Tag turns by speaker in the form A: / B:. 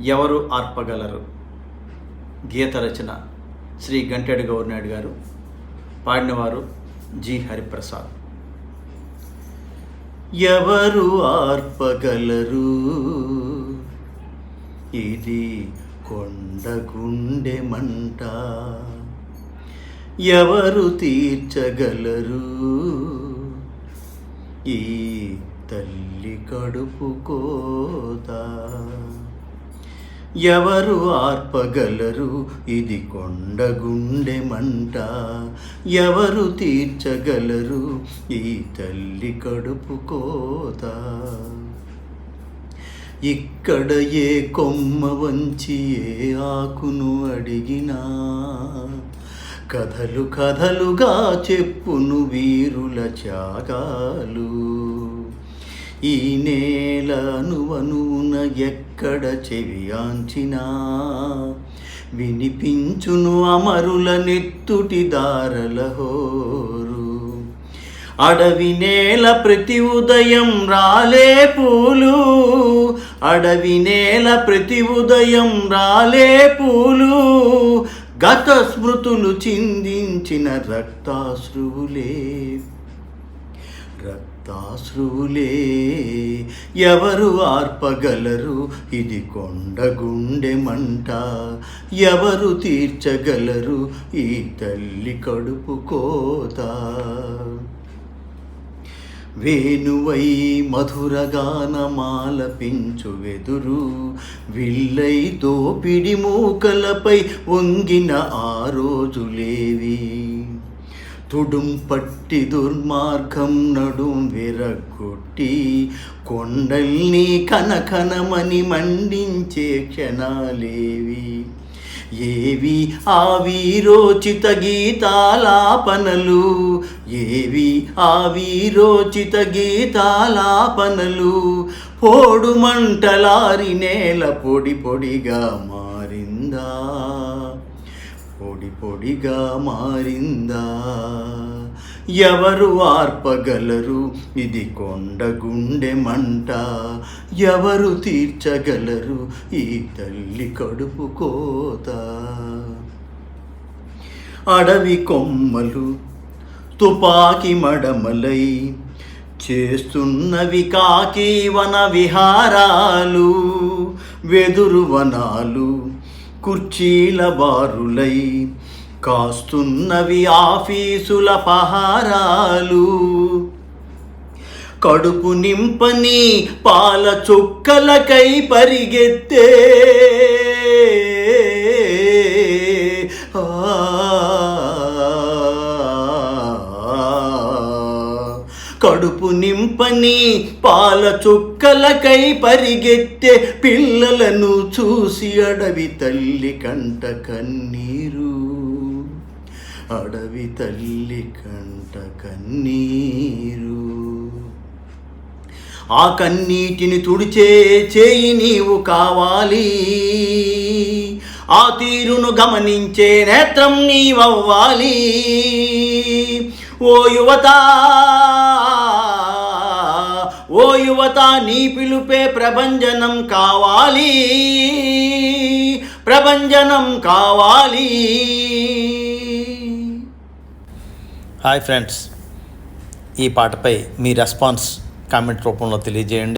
A: ఎవరు ఆర్పగలరు? గీత రచన శ్రీ గంటెడు గౌరినాయుడు గారు. పాడినవారు జి. హరిప్రసాద్. ఎవరు ఆర్పగలరు? ఇది కొండ గుండె మంట. ఎవరు తీర్చగలరు? ఈ తల్లి కడుపు కోదా ఎవరు ఆర్పగలరు? ఇది కొండ గుండె మంట. ఎవరు తీర్చగలరు? ఈ తల్లి కడుపు కోత. ఇక్కడ ఏ కొమ్మ వంచి ఏ ఆకును అడిగినా? కథలు కథలుగా చెప్పును వీరుల త్యాగాలు. ఈ నేలనువనున ఎక్కడ చెవియాంచినా వినిపించును అమరుల నెత్తుటి దారల హోరు. అడవి నేల ప్రతి ఉదయం రాలే పూలు. అడవి నేల ప్రతి ఉదయం రాలే పూలు. గత స్మృతులు చిందించిన రక్తాశ్రువులే. రక్తాశ్రువులే ఎవరు ఆర్పగలరు? ఇది కొండ గుండె మంట. ఎవరు తీర్చగలరు? ఈ తల్లి కడుపు కోత. వేణువై మధురగానమాలపించు వెదురు. విల్లై దోపిడి మూకలపై వంగిన ఆ రోజులేవి. తుడుం పట్టి దుర్మార్గం నడుం విరగొట్టి కొండల్ని కనకనమని మండించే క్షణాలేవి. ఏవి ఆ వీరోచిత గీతాలాపనలు? ఏవి ఆ వీరోచిత గీతాలాపనలు? పోడు మంటలారి నేల పొడి పొడిగా మారిందా? పొడి పొడిగా మారిందా? ఎవరు ఆర్పగలరు? ఇది కొండ గుండె మంట. ఎవరు తీర్చగలరు? ఈ తల్లి కడుపు కోత. అడవి కొమ్మలు తుపాకి మడమలై చేస్తున్నవి కాకి వన విహారాలు వెదురు వనాలు కుర్చీల బారులై కాస్తున్నవి ఆఫీసుల పహారాలు. కడుపు నింపని పాల చుక్కలకై పరిగెత్తే కడుపు నింపని పాల చుక్కలకై పరిగెత్తే పిల్లలను చూసి అడవి తల్లి కంట కన్నీరు. అడవి తల్లి కంట కన్నీరు. ఆ కన్నీటిని తుడిచే చేయి నీవు కావాలి. ఆ తీరును గమనించే నేత్రం నీవవ్వాలి. ఓ యువత ఓ యువత నీ పిలుపే ప్రభంజనం కావాలి. ప్రభంజనం కావాలి. హాయ్ ఫ్రెండ్స్ ఈ పాటపై మీ రెస్పాన్స్ కామెంట్ రూపంలో తెలియజేయండి.